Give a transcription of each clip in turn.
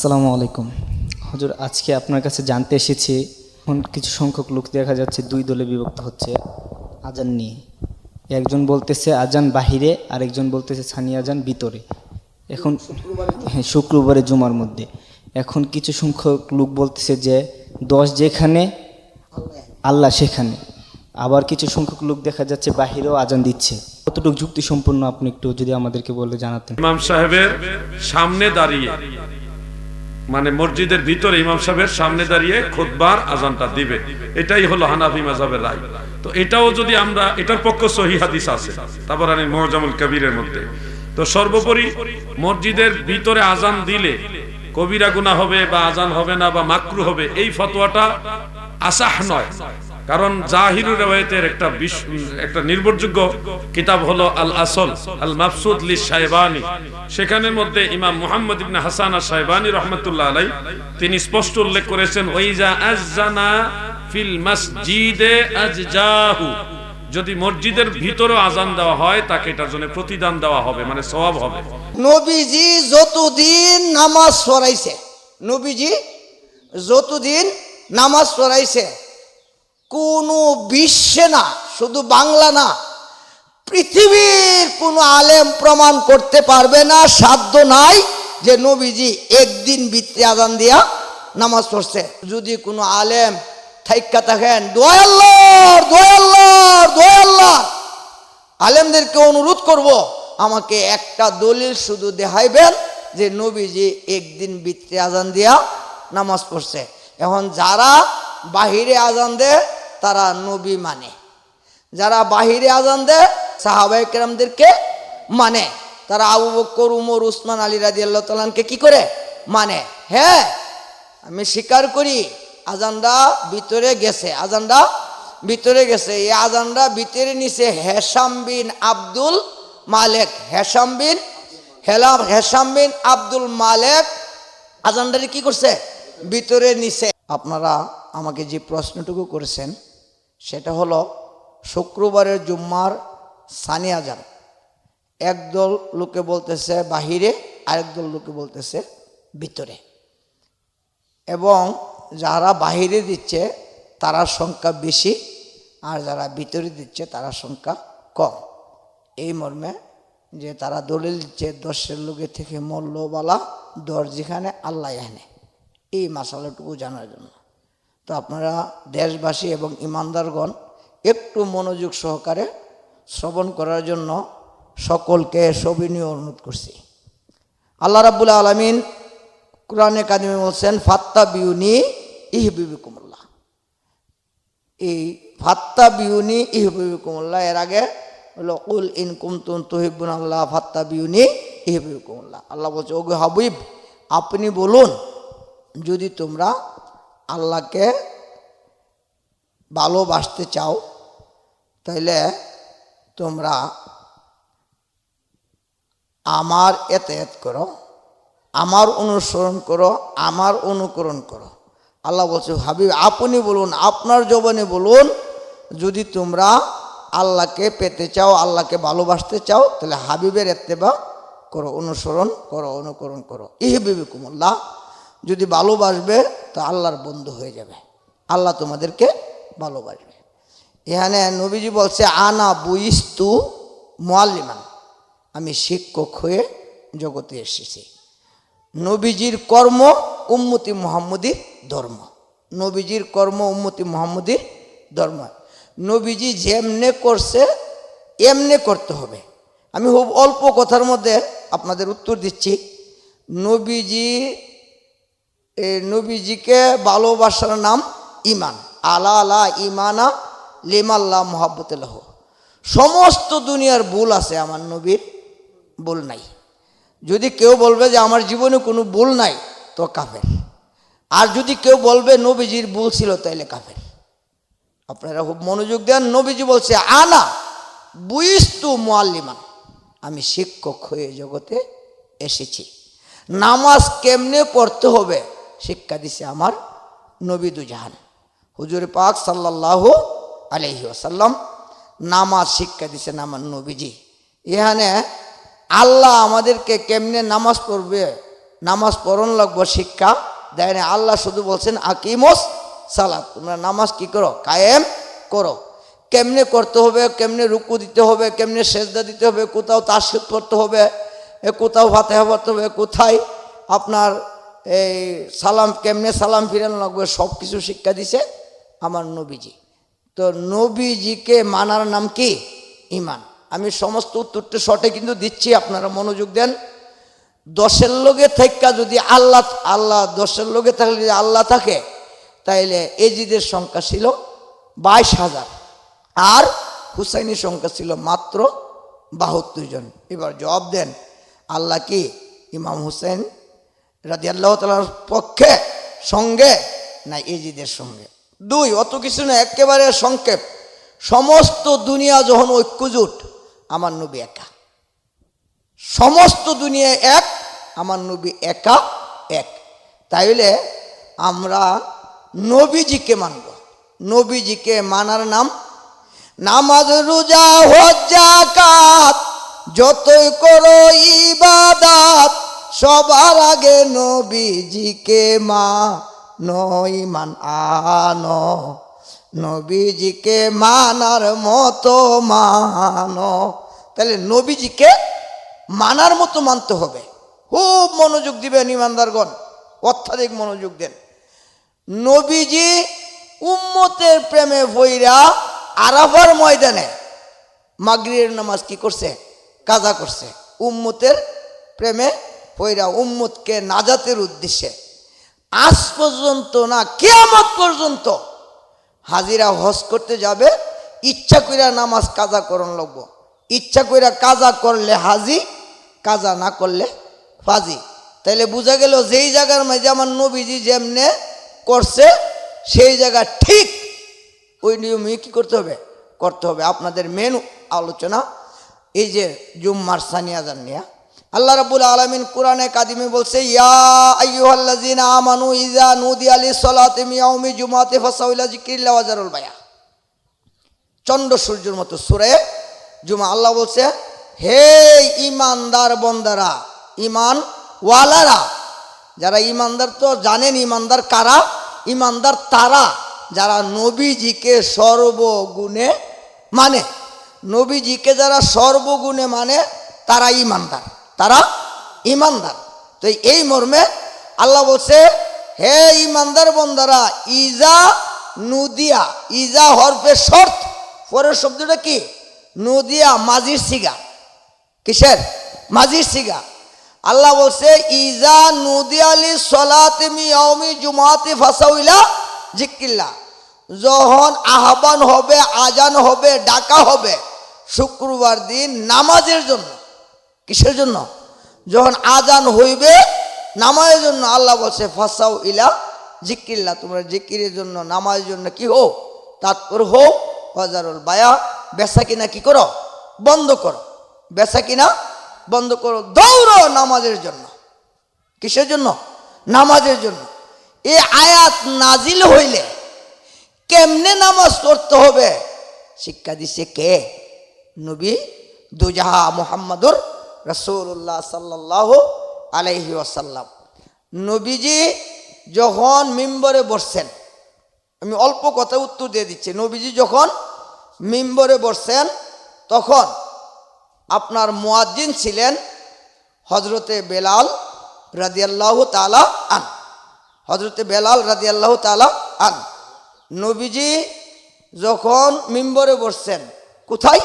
আসসালামু আলাইকুম। হজুর, আজকে আপনার কাছে জানতে এসেছি, এখন কিছু সংখ্যক লোক দেখা যাচ্ছে দুই দলে বিভক্ত হচ্ছে, আজান নিয়ে। একজন বলতেছে আজান বাহিরে আর একজন বলতেছে ছানি আজান ভিতরে। এখন হ্যাঁ শুক্রবারে জুমার মধ্যে। এখন কিছু সংখ্যক লোক বলতেছে যে দশ যেখানে, আল্লাহ সেখানে। আবার কিছু সংখ্যক লোক দেখা যাচ্ছে বাহিরেও আজান দিচ্ছে। কতটুকু যুক্তি সম্পূর্ণ আপনি একটু যদি আমাদেরকে বলে জানাতেন। ইমাম সাহেবের সামনে দাঁড়িয়ে মানে মসজিদের ভিতরে ইমাম সাহেবের সামনে দাঁড়িয়ে খোদবার আজানটা দিবে। এটাই হলো হানাফি মাজাবের রায়। তো এটাও যদি আমরা, এটার পক্ষ সহি হাদিস আছে তারপর আমি মহজামুল কবিরের মধ্যে। তো সর্বোপরি মসজিদের ভিতরে আজান দিলে কবিরা গুনা হবে বা আজান হবে না বা মাকরু হবে, এই ফতোয়াটা আসাহ নয়। কারণ জাহিরু রেওয়ায়তের একটা একটা নির্ভরযোগ্য কিতাব হলো আল আসল আল মাফসুদ লি সাহেবানি সেখানের মধ্যে ইমাম মুহাম্মদ ইবনে হাসান আর সাহেবানি রহমতুল্লাহ আলাই তিনি স্পষ্ট উল্লেখ করেছেন ওইজা আজানা ফিল মসজিদে আজজাহু। যদি মসজিদের ভিতরে আজান দেওয়া হয়, তাকে এটার জন্য প্রতিদান দেওয়া হবে মানে সওয়াব হবে। নবীজি যতদিন নামাজ পড়াইছে, নবীজি যতদিন নামাজ পড়াইছে কোনো বিশ্বে না, শুধু বাংলা না, পৃথিবীর কোনো আলেম প্রমাণ করতে পারবে না, সাধ্য নাই যে নবীজি একদিন বৃত্তি আদান দিয়া নামাজ পড়ছে। যদি কোনো আলেম থাইকা থাকেন দোয়াল্লার দোয়াল্লার দোয়াল্লার আলেমদেরকে অনুরোধ করব, আমাকে একটা দলিল শুধু দেখাইবেন যে নবীজি একদিন বৃত্তি আজান দিয়া নামাজ পড়ছে। এখন যারা বাহিরে আজান দেয়, তারা নবী মানে। যারা বাহিরে আজান দেয় সাহাবাই কেরামদেরকে মানে। তারা আবু বক্কর উমর, উসমান, আলী রাজি আল্লাহ তালানকে কি করে? মানে। হ্যাঁ আমি স্বীকার করি, আজানটা ভিতরে গেছে, আজানটা ভিতরে গেছে। এই আজানটা ভিতরে নিছে হেসাম বিন আব্দুল মালেক। হেসাম বিন হেলাম হেসাম বিন আব্দুল মালেক। আজানটারে কি করছে? ভিতরে নিছে। আপনারা আমাকে যে প্রশ্নটুকু করেছেন, সেটা হলো শুক্রবারের জুম্মার সানি আজান। একদল লোকে বলতেছে বাহিরে আরেকদল লোকে বলতেছে ভিতরে। এবং যারা বাহিরে দিচ্ছে তারার সংখ্যা বেশি, আর যারা ভিতরে দিচ্ছে, তারা সংখ্যা কম। এই মর্মে যে তারা দলিল দিচ্ছে, দশের লোকের থেকে মল্লবালা দশ যেখানে, আল্লাহ এখানে। এই মশালাটুকু জানার জন্য। তো আপনারা দেশবাসী এবং ইমানদারগণ একটু মনোযোগ সহকারে শ্রবণ করার জন্য সকলকে সবিনীয় অনুরোধ করছি। আল্লাহ রাব্বুল আলমিন কোরআনে কাদিমে বলছেন ফাত্তা বিউনি ইহবিবিকুমুল্লাহ। এই ফাত্তা বিউনি ইহবিবিকুমুল্লাহ এর আগে হলো, কুল ইন কুমতুন তুহিবুন আল্লাহ ফাত্তা বিউনি ইহবিবিকুমুল্লাহ। আল্লাহ বলছে, ওগো হাবিব, আপনি বলুন যদি তোমরা আল্লাহকে ভালোবাসতে চাও, তাইলে তোমরা আমার এত করো, আমার অনুসরণ করো, আমার অনুকরণ করো। আল্লাহ বলছে, হাবিব, আপনি বলুন, আপনার জবানে বলুন, যদি তোমরা আল্লাহকে পেতে চাও, আল্লাহকে ভালোবাসতে চাও, তাহলে হাবিবের এত্তেবা করো, অনুসরণ করো, অনুকরণ করো। ইহবিবি কুমুল্লাহ যদি ভালোবাসবে, তো আল্লাহর বন্ধু হয়ে যাবে। আল্লাহ তোমাদেরকে ভালোবাসবে। এখানে নবীজি বলছে, আনা বুইস্তু মোয়াল্লিমান আমি শিক্ষক হয়ে জগতে এসেছি। নবীজির কর্ম উম্মতি মোহাম্মদীর ধর্ম। নবীজির কর্ম উম্মতি মোহাম্মদীর ধর্ম। নবীজি যেমনে করছে, এমনে করতে হবে। আমি খুব অল্প কথার মধ্যে আপনাদের উত্তর দিচ্ছি। নবীজি নবীজিকে ভালোবাসার নাম ইমান আলা আলা ইমানা লিমাল্লা মোহাব্বতুল্লাহ সমস্ত দুনিয়ার ভুল আছে আমার নবীর ভুল নাই। যদি কেউ বলবে যে আমার জীবনে কোনো ভুল নাই, তো কাফের। আর যদি কেউ বলবে নবীজির ভুল ছিল, তাইলে কাফের। আপনারা খুব মনোযোগ দেন, নবীজি বলছে, আনা, বুইস্তু মোয়াল্লিমান আমি শিক্ষক হয়ে জগতে এসেছি। নামাজ কেমনে পড়তে হবে? শিক্ষা দিছে আমার নবী দুজাহান। হুজুর পাক সাল্লাহ আলহি আসাল্লাম নামাজ শিক্ষা দিছেন আমার নবীজি। এখানে আল্লাহ আমাদেরকে কেমনে নামাজ পড়বে, নামাজ পড়ন লাগবো শিক্ষা দেয় আল্লাহ শুধু বলছেন, আকিমস সালাত। তোমরা নামাজ কি করো? কায়েম করো। কেমনে করতে হবে, কেমনে রুকু দিতে হবে, কেমনে সেজদা দিতে হবে, কোথাও তাসিদ পড়তে হবে কোথাও ফাতেহা পড়তে হবে, কোথায় আপনার এই সালাম, কেমনে সালাম ফিরানো লাগবে সব কিছু শিক্ষা দিছে আমার নবীজি। তো নবীজিকে মানার নাম কি? ইমান। আমি সমস্ত উত্তরটা শটে কিন্তু দিচ্ছি, আপনারা মনোযোগ দেন। দশের লোকে থেকে যদি আল্লাহ আল্লাহ দশের লোকে থাকলে যদি আল্লাহ থাকে, তাইলে এজিদের সংখ্যা ছিল বাইশ হাজার। আর হুসাইনের সংখ্যা ছিল মাত্র বাহাত্তর জন। এবার জবাব দেন, আল্লাহ কি? ইমাম হুসেন রাজি আল্লাহ তালার পক্ষে, সঙ্গে না এজিদের সঙ্গে? দুই, অত কিছু না, একেবারে সংক্ষেপ। সমস্ত দুনিয়া যখন ঐক্যজোট, আমার নবী একা। সমস্ত দুনিয়া এক, আমার নবী একা এক। তাইলে আমরা নবীজিকে মানব। নবীজিকে মানার নাম, নামাজ, রোজা হজ্জা কাত যতই করো ইবাদাত সবার আগে নবীজিকে মা নই মান আনো। নবীজিকে মানার মতো মানো। তাহলে নবীজিকে মানার মতো মানতে হবে। খুব মনোযোগ দিবেন ইমানদারগণ, অত্যাধিক মনোযোগ দেন। নবীজি উম্মতের প্রেমে ভৈরা আরাফার ময়দানে মাগরির নামাজ কি করছে? কাজা করছে। উম্মতের প্রেমে ভৈরা উম্মতকে নাজাতের উদ্দেশ্যে। আজ পর্যন্ত না, কেয়ামত পর্যন্ত হাজিরা হজ করতে যাবে, ইচ্ছা কইরা নামাজ কাজা করন লাগবো। ইচ্ছা কইরা কাজা করলে হাজি, কাজা না করলে ফাজি। তাইলে বোঝা গেল যেই জায়গার মাঝে আমার নবীজি যেমনে করছে, সেই জায়গা ঠিক ওই নিয়মই কি করতে হবে? করতে হবে। আপনাদের মেন আলোচনা এই যে জুম্মার সানিয়াজান নিয়া আল্লাহ রাব্বুল আলামিন কোরআনে কাদিমে বলছে, ইয়া চন্দ্র সূর্যের মতো সুরে জুমা, আল্লাহ বলছে, হে ইমানদার বন্দারা, ইমান ওয়ালারা, যারা ইমানদার তো জানেন ইমানদার কারা? ইমানদার তারা, যারা নবীজিকে সর্বগুণে মানে নবীজিকে যারা সর্বগুণে মানে তারা ইমানদার। তারা ইমানদার। তো এই মর্মে আল্লাহ বলছে, হে ইমানদার বন্দারা, ইজা নুদিয়া, ইজা হরফে শর্ত। পরের শব্দটা কি? নদিয়া, মাজির সিগা। কিসের? মাজির সিগা। আল্লাহ বলছে, ইজা নদী আলী সলাতেমি জুমাতে ফাসাউইলা জিকিল্লা যখন আহ্বান হবে, আজান হবে, ডাকা হবে, শুক্রবার দিন নামাজের জন্য কিসের জন্য? যখন আজান হইবে, নামাজের জন্য আল্লাহ বলছে, ফাসাউ ইলা জিকিল্লা তোমরা জিকিরের জন্য, নামাজের জন্য কি হো তাৎপর হো হাজারুল বায়া, বেচা কিনা কি করো? বন্ধ করো। বেচা কিনা বন্ধ করো, দৌড়ো নামাজের জন্য। কিসের জন্য? নামাজের জন্য। এই আয়াত নাজিল হইলে কেমনে নামাজ পড়তে হবে? শিক্ষা দিছে কে? নবী দুজাহা মোহাম্মদুর রসুল্লাহ সাল্লাহ আলাইহি ওয়াসাল্লাম। নবীজি যখন মিম্বরে বসছেন, আমি অল্প কথা উত্তর দিয়ে দিচ্ছি, নবীজি যখন মিম্বরে বসছেন, তখন আপনার মুয়াজ্জিন ছিলেন হজরতে বেলাল রাদিয়াল্লাহু তালা আন। হজরতে বেলাল রাদিয়াল্লাহু তালা আন। নবীজি যখন মিম্বরে বসছেন, কোথায়?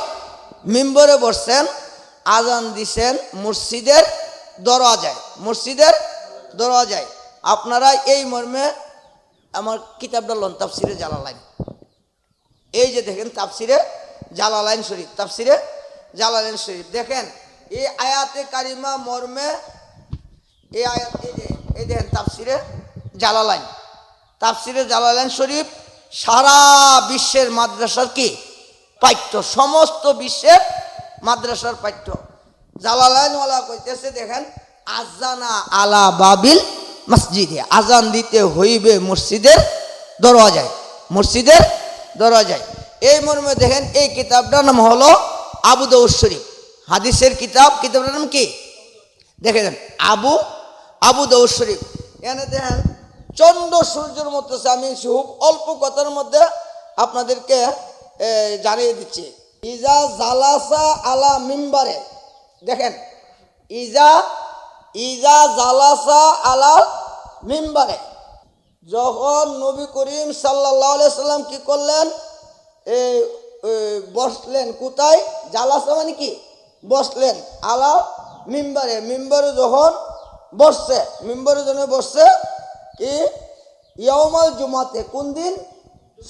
মিম্বরে বসছেন আজান দিছেন, মসজিদের দরওয়াজায়। মসজিদের দরওয়াজায়। আপনারা এই মর্মে আমার কিতাবটা লন, তাফসিরে জালালাইন। এই যে দেখেন, তাফসিরে জালালাইন শরীফ। তাফসিরে জালালাইন শরীফ। দেখেন, এই আয়াতে কারিমা মর্মে এই আয়াত, এই দেখেন, তাফসিরে জালালাইন। তাফসিরে জালালাইন শরীফ সারা বিশ্বের মাদ্রাসার কি? পাঠ্য, সমস্ত বিশ্বের মাদ্রাসার পাঠ্য। জালালাইনওয়ালা কইতেছে, দেখেন, আজানা আলা বাবিল মসজিদে। আজান দিতে হইবে মসজিদের দরওয়াজায়। মসজিদের দরওয়াজায়। এই মর্মে দেখেন, এই কিতাবটার নাম হলো আবু দৌদ শরীফ। হাদিসের কিতাব, কিতাবটার নাম কি? দেখে দেন আবু আবু দাউদ শরীফ। এনে দেখেন চন্দ্র সূর্যের মতো। আমি খুব অল্প কথার মধ্যে আপনাদেরকে জানিয়ে দিচ্ছি। ইজা জালাসা আলা মিম্বারে। দেখেন, ইজা ইজা জালাসা আলা মিম্বারে। যখন নবী করিম সাল্লাহ সাল্লাম কি করলেন? এই বসলেন কোথায়? জালাসা মানে কি? বসলেন আলা মিম্বারে। মিম্বারে যখন বসছে, মিম্বারে যখন বসছে, কি? ইয়মাল জুমাতে কোন দিন?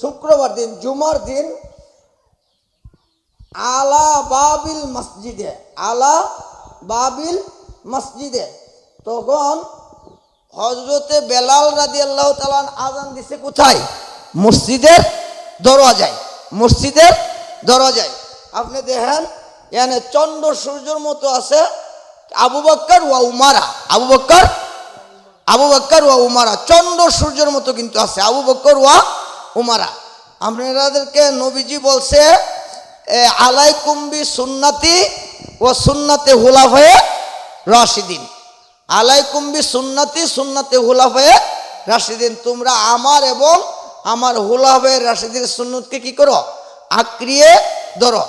শুক্রবার দিন, জুমার দিন আলা বাবিল মসজিদে, আলা বাবিল মসজিদে। তখন হজরতে বেলাল রাদি আল্লাহ তালান আজান দিছে কোথায়? মসজিদের দরওয়াজায়। মসজিদের দরওয়াজায়। আপনি দেখেন, এখানে চন্দ্র সূর্যর মতো আছে আবু বক্কর ওয়া উমারা। আবু বক্কর আবু বক্কর ওয়া উমারা। চন্দ্র সূর্যের মতো কিন্তু আছে আবু বক্কর ওয়া উমারা। আপনাদেরকে নবীজি বলছে এ, আলাইকুম্বি সুন্নাতি ও সুন্নাতে হুলাফয়ে রশিদিন। আলাইকুম্বি সুন্নাতি সুন্নাতে হুলাফয়ে রাশিদিন। তোমরা আমার এবং আমার হুলাফে রাশিদিন সুন্নতকে কি করো? আক্রিয়ে ধরো।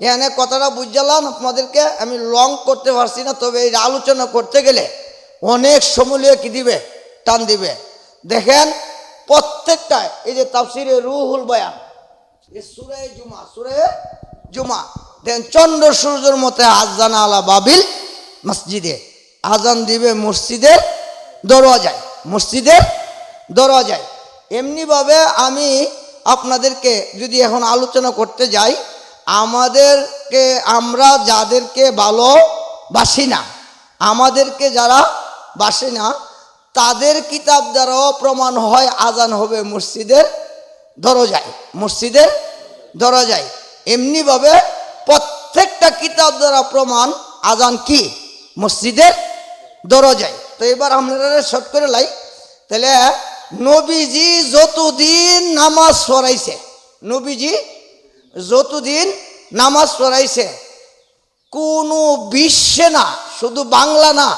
এখানে কথাটা বুঝলাম আপনাদেরকে আমি লং করতে পারছি না তবে এই আলোচনা করতে গেলে অনেক সময় কি দিবে? টান দিবে। দেখেন প্রত্যেকটা এই যে তাফসিরে রুহুল বয়ান সুরে জুমা সুরে চন্দ্র সূর্যের মতে আজান আলা বাবিল মসজিদে। আজান দিবে মসজিদের দরওয়াজায় মসজিদের দরওয়াজায়। এমনিভাবে আমি আপনাদেরকে যদি এখন আলোচনা করতে যাই, আমাদেরকে আমরা যাদেরকে ভালোবাসি না, আমাদেরকে যারা বাসে না, তাদের কিতাব দ্বারাও প্রমাণ হয় আজান হবে মসজিদের দরজায় মসজিদের দরজায় এমনিভাবে প্রত্যেকটা কিতাব দ্বারা প্রমাণ আজান কি? মসজিদের দরজায় তো এবার আমরা শর্ট করে লাই। তাহলে নবীজি যতদিন নামাজ পড়াইছে, নবীজি যতদিন নামাজ পড়াইছে, কোনো বিশ্বে না, শুধু বাংলা না,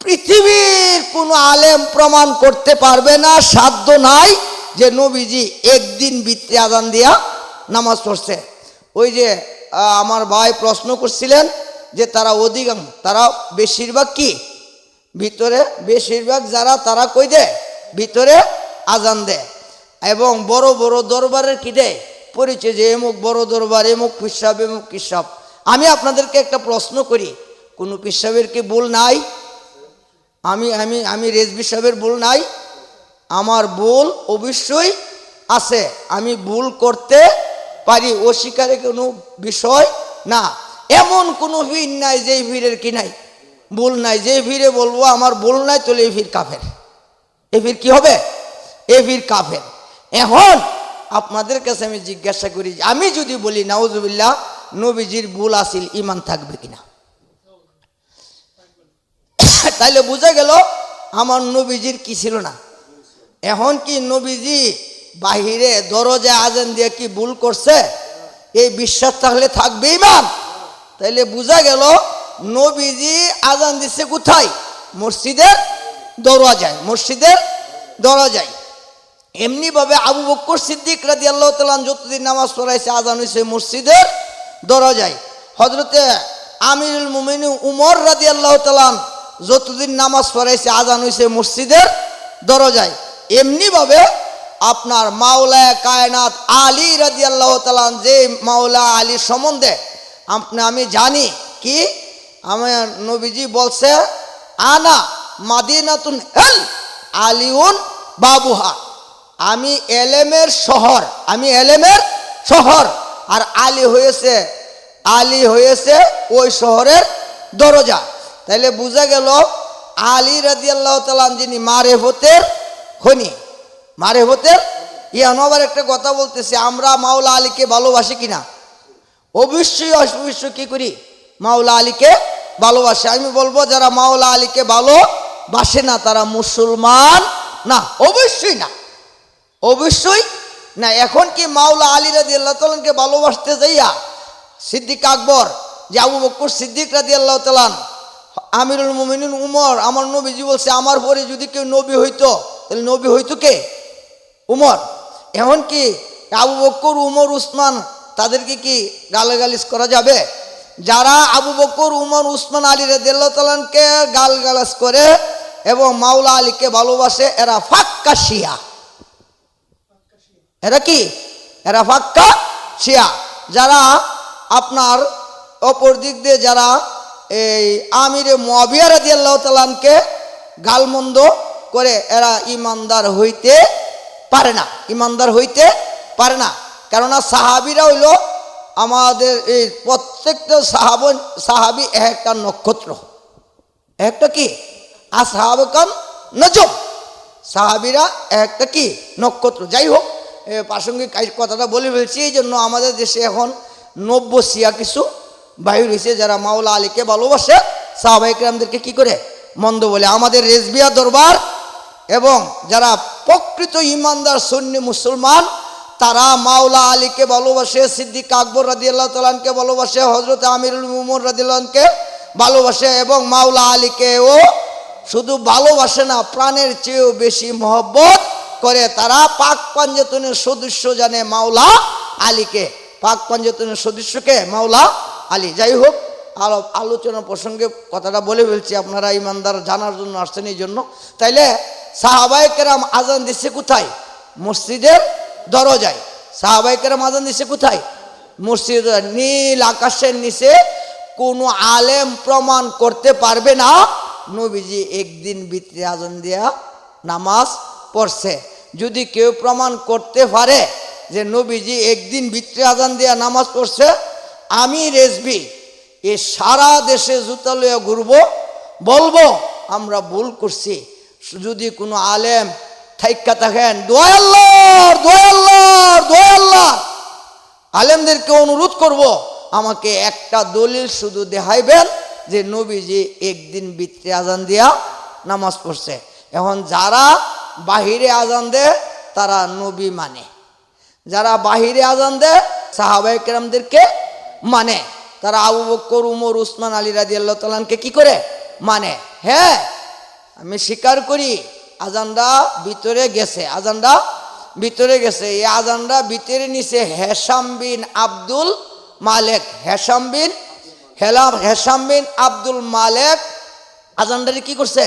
পৃথিবীর কোনো আলেম প্রমাণ করতে পারবে না, সাধ্য নাই যে নবীজি একদিন ভিত্তি আদান দিয়া নামাজ পড়ছে। ওই যে আমার ভাই প্রশ্ন করছিলেন যে তারা অধিকাংশ, তারা বেশিরভাগ কি? ভিতরে বেশিরভাগ যারা, তারা কই দেয়? ভিতরে আজান দেয়। এবং বড় বড় দরবারের কি দেয়? পরিচয় যে এমুক বড় দরবার, এমুক পিসাব এমুক পিসাব। আমি আপনাদেরকে একটা প্রশ্ন করি, কোনো পিসাবের কি ভুল নাই? আমি আমি আমি রেজবি সাহেবের ভুল নাই? আমার ভুল অবশ্যই আছে। আমি ভুল করতে পারি অস্বীকারে কোনো বিষয় না। এমন কোনো ভিড় নাই যেই ভিড়ের কি নাই। ভুল নাই যে ভিড়ে বলব, আমার ভুল নাই, তাহলে এই ভিড় কাফের। এ ভিড় কি হবে? এ ভিড় কাফের। এখন আপনাদের কাছে আমি জিজ্ঞাসা করি, আমি যদি বলি, নাউজুবিল্লাহ, নবীজির ভুল আসিল ইমান থাকবে কিনা? তাইলে বোঝা গেল, আমার নবীজির কি ছিল না? এখন কি নবীজি বাহিরে দরজায় আজান দিয়ে কি ভুল করছে? এই বিশ্বাস তাহলে থাকবে ইমান তাইলে বোঝা গেল, নবীজি আজান দিচ্ছে কোথায়? মসজিদের দরওয়াজায় মসজিদের দরওয়াজায় এমনিভাবে আবু বক্কর সিদ্দিক রাজি আল্লাহ তালান যতদিন নামাজ পড়াইছে, আজান হয়েছে মসজিদের দরজায়। হজরতে আমিরুল মুমিন উমর রাজি আল্লাহ তালান যতদিন নামাজ পড়াইছে, আজান হয়েছে মসজিদের দরজায়। এমনিভাবে আপনার মাওলা কায়নাত আলী রাজি আল্লাহ তালান যে মাওলা আলীর সম্বন্ধে আপনি, আমি জানি কি, আমার নবীজি বলছে, আনা মাদিনাতুন হেল আলিউন বাবুহা। আমি এলেমের শহর, আমি এলেমের শহর, আর আলী হয়েছে আলী হয়েছে ওই শহরের দরজা। তাহলে বোঝা গেল, আলী রাজি আল্লাহ তালাম যিনি মারেফতের খনি মারেফতের ইয়ান আবার একটা কথা বলতেছে, আমরা মাওলা আলীকে ভালোবাসি কিনা? অবশ্যই অবশ্যই কি করি? মাওলা আলীকে ভালোবাসে। আমি বলব, যারা মাওলা আলীকে ভালোবাসে না, তারা মুসলমান না, অবশ্যই না। অবশ্যই না, এখন কি মাওলা আলী রাজি আল্লাহ তালকে ভালোবাসতে যাইয়া সিদ্দিক আকবর, যে আবু বক্কর সিদ্দিক রাজি আল্লাহ তালান আমিরুল মুমিনিন উমর, আমার নবীজি বলছে, আমার পরে যদি কেউ নবী হইতো, তাহলে নবী হইতো কে? উমর। এমনকি আবু বক্কর উমর, উসমান, তাদেরকে কি গালাগালিজ করা যাবে? যারা আবু বক্কর উমর, উসমান, আলী রেদালকে গালগালাজ করে এবং মাওলা আলীকে ভালোবাসে, এরা ফাক্কা শিয়া। এরা কি? এরা ফাক্কা শিয়া। যারা আপনার অপর দিক দিয়ে যারা এই আমিরে মবিয়া রাজি আল্লাহ তালানকে গালমন্দ করে এরা ইমানদার হইতে পারে না ইমানদার হইতে পারে না। কেননা সাহাবিরা হইল আমাদের এই প্রত্যেকটা সাহাব, সাহাবি এক একটা নক্ষত্র। একটা কি? আর সাহাবকান নজম। সাহাবিরা একটা কি? নক্ষত্র। যাই হোক প্রাসঙ্গিক কথাটা বলে ফেলছি, এই জন্য আমাদের দেশে এখন নব্য সিয়া কিছু বাহির হয়েছে, যারা মাওলা আলীকে ভালোবাসে সাহাবাইকরামদেরকে কি করে? মন্দ বলে। আমাদের রেজবিয়া দরবার এবং যারা প্রকৃত ইমানদার সৈন্য মুসলমান, তারা মাওলা আলীকে ভালোবাসে, সিদ্দিক আকবর রাদিয়াল্লাহ তালানকে ভালোবাসে হজরত আমিরুল মুমর রাদিল্লাহকে ভালোবাসে এবং মাওলা আলীকেও শুধু ভালোবাসে না, প্রাণের চেয়েও বেশি মহব্বত করে। তারা পাক পাঞ্জতনের সদস্য জানে মাওলা আলীকে। পাক পাঞ্জতনের সদস্যকে মাওলা আলী, যাই হোক, আলো, আলোচনা প্রসঙ্গে কথাটা বলে ফেলছি, আপনারা ইমানদার জানার জন্য আসছেন এই জন্য। তাইলে সাহাবাই কেরাম আজান দিচ্ছে কোথায়? মসজিদের দরজায়। সাহাবাই কেরাম আজান দিচ্ছে কোথায়? মসজিদ নীল আকাশের নিচে কোনো আলেম প্রমাণ করতে পারবে না, নবীজি একদিন ভিতরে আজান দিয়া নামাজ পড়ছে। যদি কেউ প্রমাণ করতে পারে যে নবীজি একদিন ভিতরে আজান দিয়া নামাজ পড়ছে আমি রেসবি এ সারা দেশে জুতা লইয়া ঘুরব, বলব, আমরা ভুল করছি। যদি কোনো আলেম থাইকা থাকেন দোয়াল্লার দোয়াল্লার দোয়াল্লার আলেমদেরকে অনুরোধ করব, আমাকে একটা দলিল শুধু দেখাইবেন যে নবীজি একদিন বিত্রে আজান দিয়া নামাজ পড়ছে। এখন যারা বাহিরে আজান দেয়, তারা নবী মানে। যারা বাহিরে আজান দেয় সাহাবাই কেরামদেরকে মানে? তারা আবু বক্কর, উমর, উসমান, আলী রাজি আল্লাহ তালানকে কি করে? মানে? হ্যাঁ আমি স্বীকার করি, আজানটা ভিতরে গেছে, আজানটা ভিতরে গেছে। এই আজানটা ভিতরে নিছে হেসাম বিন আব্দুল মালেক হেসাম বিন হেলাম হেসাম বিন আব্দুল মালেক আজানটারে কি করছে?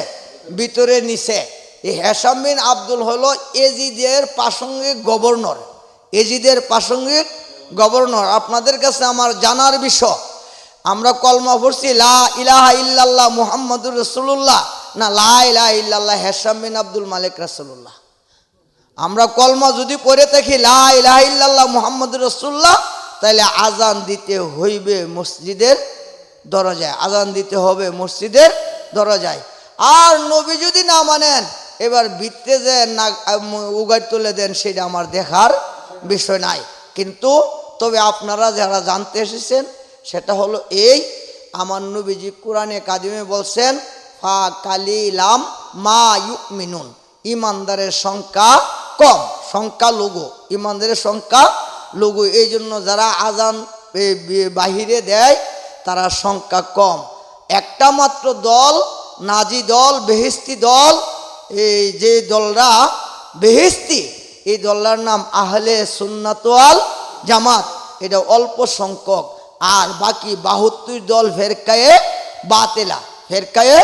ভিতরে নিছে। এই হেসাম বিন আব্দুল হলো এজিদের প্রাসঙ্গিক গভর্নর। এজিদের প্রাসঙ্গিক গভর্নর, আপনাদের কাছে আমার জানার বিষয়। আমরা কলমা পড়ছি, লা ইলাহা ইল্লাল্লাহ মুহাম্মাদুর রসুল্লাহ না, লা ইলাহা ইল্লাল্লাহ হেসাম বিন আব্দুল মালিক রাসুল্লাহ আমরা কলমা যদি পড়ে থাকি, লা ইলাহা ইল্লাল্লাহ মুহাম্মাদুর রসুল্লাহ তাহলে আজান দিতে হইবে মসজিদের দরজায়। আজান দিতে হবে মসজিদের দরজায়। আর নবী যদি না মানেন, এবার ভিত্তে যে না উগার তুলে দেন, সেটা আমার দেখার বিষয় নাই। কিন্তু তবে আপনারা যারা জানতে এসেছেন, সেটা হলো এই, আমার নবীজি কোরআনে কাদিমে বলছেন, ফা কালিলাম মা মিনুন ইমানদারের সংখ্যা কম, সংখ্যা লঘু, ইমানদারের সংখ্যা লঘু। এই জন্য যারা আজান বাহিরে দেয়, তারা সংখ্যা কম। একটা মাত্র দল, নাজি দল বেহেস্তি দল, এই যে দলরা বেহেস্তি এই দলটার নাম আহলে সুন্নাতওয়াল জামাত, এটা অল্প সংখ্যক। আর বাকি বাহাত্তর দল ফেরকায়ে বাতেলা ফেরকায়ে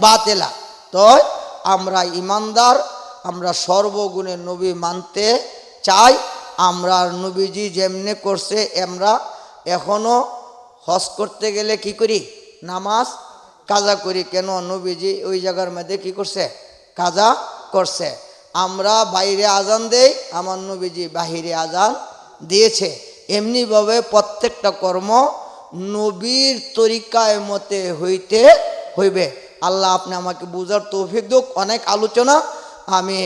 বাতেলা। তো আমরা ইমানদার, আমরা সর্বগুণে নবী মানতে চাই। আমরা নবীজি যেমনে করছে, আমরা এখনও হজ করতে গেলে কি করি? নামাজ, কাজা করি। কেন? নবীজি ওই জায়গার মধ্যে কি করছে? কাজা করছে। আমরা বাইরে আজান দেই, আমার নবীজি বাহিরে আজান দিয়েছে। এমনিভাবে প্রত্যেকটা কর্ম নবীর তরিকায় মতে হইতে হইবে। আল্লাহ আপনি আমাকে বুঝার তৌফিক দুক। অনেক আলোচনা আমি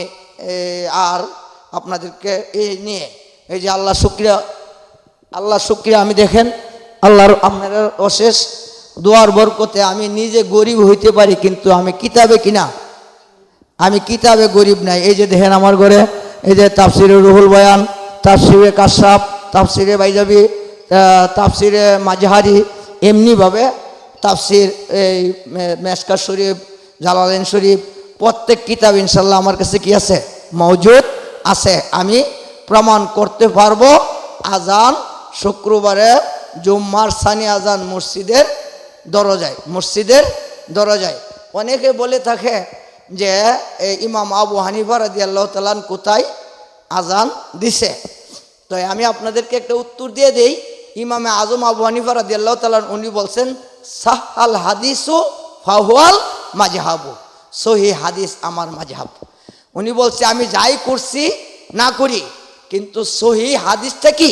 আর আপনাদেরকে এই নিয়ে। এই যে আল্লাহ শুক্রিয়া আল্লাহ শুক্রিয়া আমি দেখেন, আল্লাহর আপনার অশেষ দোয়ার বরকতে আমি নিজে গরিব হইতে পারি, কিন্তু আমি কিতাবে কিনা? আমি কিতাবে গরিব নাই। এই যে দেখেন আমার ঘরে, এই যে তাফসিরে রুহুল বয়ান তাফসিরে কাশাপ তাফসিরে বাইজাবি তাফসিরে মাঝহারি এমনিভাবে তাফসির এই মেসকার শরীফ জালালেন শরীফ, প্রত্যেক কিতাব ইনশাল্লাহ আমার কাছে কি আছে? মজুদ আছে। আমি প্রমাণ করতে পারব আজান শুক্রবারে জুম্মার সানি আজান মসজিদের দরজায় মসজিদের দরজায়। অনেকে বলে থাকে যে ইমাম আবু হানিফা রাদি আল্লাহ তালান কোথায়? আজান দিছে। তো আমি আপনাদেরকে একটা উত্তর দিয়ে দেই। ইমামে আজম আবু হানিফা রাদি আল্লাহ তালান উনি বলছেন, সাহাল হাদিসু ফাহুয়াল মাজহাবু। সহি হাদিস আমার মাজহাব। উনি বলছে, আমি যাই করছি, না করি। কিন্তু সহি হাদিসটা কি?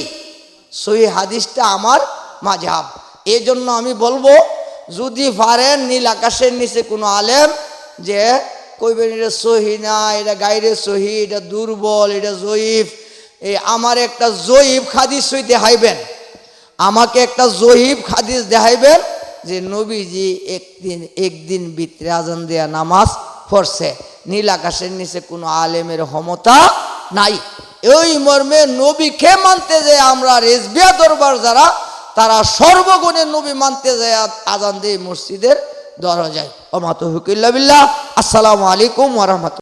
সহি হাদিসটা আমার মাঝহাব এই জন্য আমি বলব, যদি পারেন নীল আকাশের নিচে কোনো আলেম যে কইবেন এটা সহি না, এটা গাইরে সহি, এটা দুর্বল, এটা জয়ীফ। এই আমার একটা জয়ীফ হাদিস সই দেখাইবেন আমাকে একটা জহিব খাদিস দেখাইবেন যে নবীজি একদিন একদিন ভিতরে আজান দেয়া নামাজ পড়ছে। নীল আকাশের নিচে কোনো আলেমের ক্ষমতা নাই। ওই মর্মে নবীকে মানতে যে আমরা রেজবিয়া দরবার যারা, তারা সর্বগুণে নবী মানতে যায় আজান দেয় মসজিদের দরজায়। ওমাত হুকিল্লা বিল্লাহ। আসসালামু আলাইকুম ওরহমতুল্লাহ